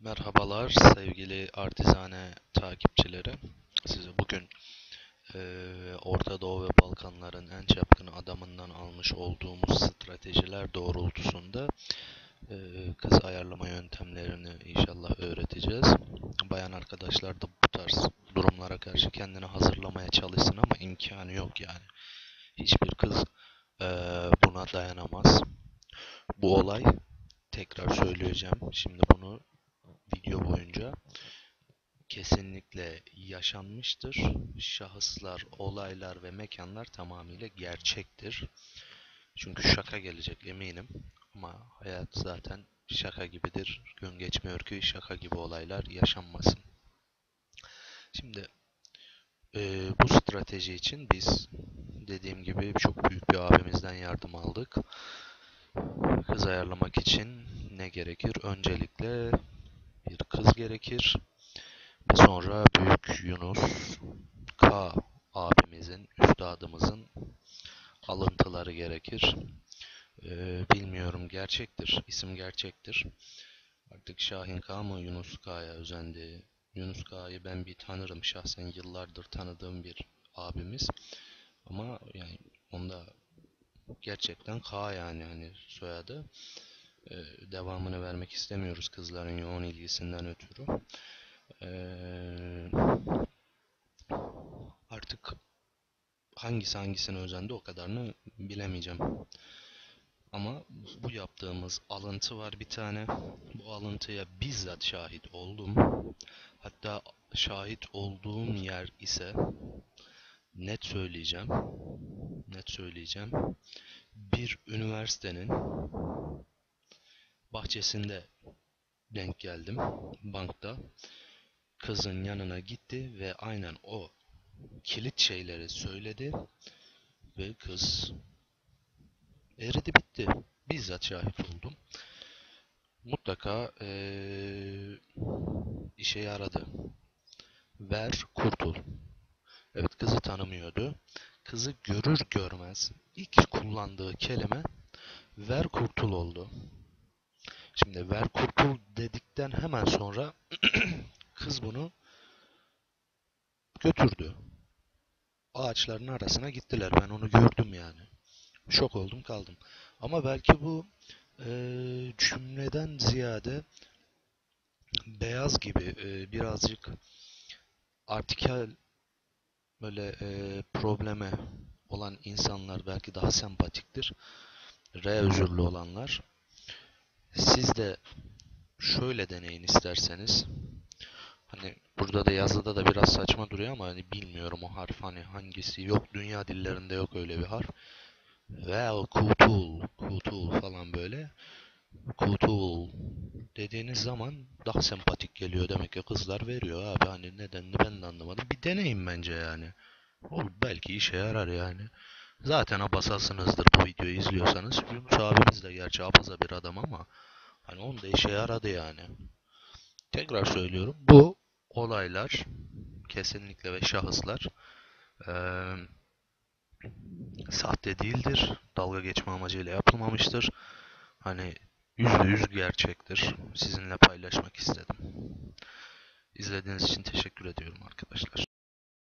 Merhabalar sevgili Artizane takipçileri. Size bugün eee, Orta Doğu ve Balkanların en çapkın adamından almış olduğumuz stratejiler doğrultusunda eee, kız ayarlama yöntemlerini inşallah öğreteceğiz. Bayan arkadaşlar da bu tarz durumlara karşı kendini hazırlamaya çalışsın ama imkanı yok yani. Hiçbir kız eee, buna dayanamaz. Bu olay tekrar söyleyeceğim. Şimdi bunu boyunca kesinlikle yaşanmıştır. Şahıslar, olaylar ve mekanlar tamamıyla gerçektir. Çünkü şaka gelecek eminim. Ama hayat zaten şaka gibidir. Gün geçmiyor ki şaka gibi olaylar yaşanmasın. Şimdi eee, bu strateji için biz dediğim gibi çok büyük bir abimizden yardım aldık. Kız ayarlamak için ne gerekir? Öncelikle bir kız gerekir. Ve sonra Büyük Yunus K abimizin, üstadımızın alıntıları gerekir. Ee, bilmiyorum gerçektir. İsim gerçektir. Artık Şahin K mı Yunus K'ya özendi. Yunus K'yı ben bir tanırım. Şahsen yıllardır tanıdığım bir abimiz. Ama yani onda gerçekten K yani hani soyadı. Ee, devamını vermek istemiyoruz kızların yoğun ilgisinden ötürü. Ee, artık hangisi hangisine özendi o kadarını bilemeyeceğim. Ama bu yaptığımız alıntı var bir tane. Bu alıntıya bizzat şahit oldum. Hatta şahit olduğum yer ise net söyleyeceğim. Net söyleyeceğim. Bir üniversitenin bahçesinde denk geldim bankta. Kızın yanına gitti ve aynen o kilit şeyleri söyledi ve kız eridi bitti. Bizzat şahit oldum. Mutlaka eee, işe yaradı. Ver, kurtul. Evet kızı tanımıyordu. Kızı görür görmez ilk kullandığı kelime ver kurtul oldu. Şimdi ver kurtul dedikten hemen sonra kız bunu götürdü. Ağaçların arasına gittiler. Ben onu gördüm yani. Şok oldum kaldım. Ama belki bu eee, cümleden ziyade beyaz gibi eee, birazcık artikel böyle eee, probleme olan insanlar belki daha sempatiktir. R özürlü olanlar. Siz de şöyle deneyin isterseniz. Hani burada da yazıda da biraz saçma duruyor ama hani bilmiyorum o harf hani hangisi yok dünya dillerinde yok öyle bir harf. Well, kutul, kutul falan böyle. Kutul dediğiniz zaman daha sempatik geliyor demek ki kızlar veriyor abi hani nedenini ben de anlamadım. Bir deneyin bence yani. O belki işe yarar yani. Zaten abasasınızdır bu videoyu izliyorsanız. Yunus abimiz de gerçi abaza bir adam ama hani onun da işe yaradı yani. Tekrar söylüyorum. Bu olaylar kesinlikle ve şahıslar eee, sahte değildir. Dalga geçme amacıyla yapılmamıştır. Hani yüzde yüz gerçektir. Sizinle paylaşmak istedim. İzlediğiniz için teşekkür ediyorum arkadaşlar.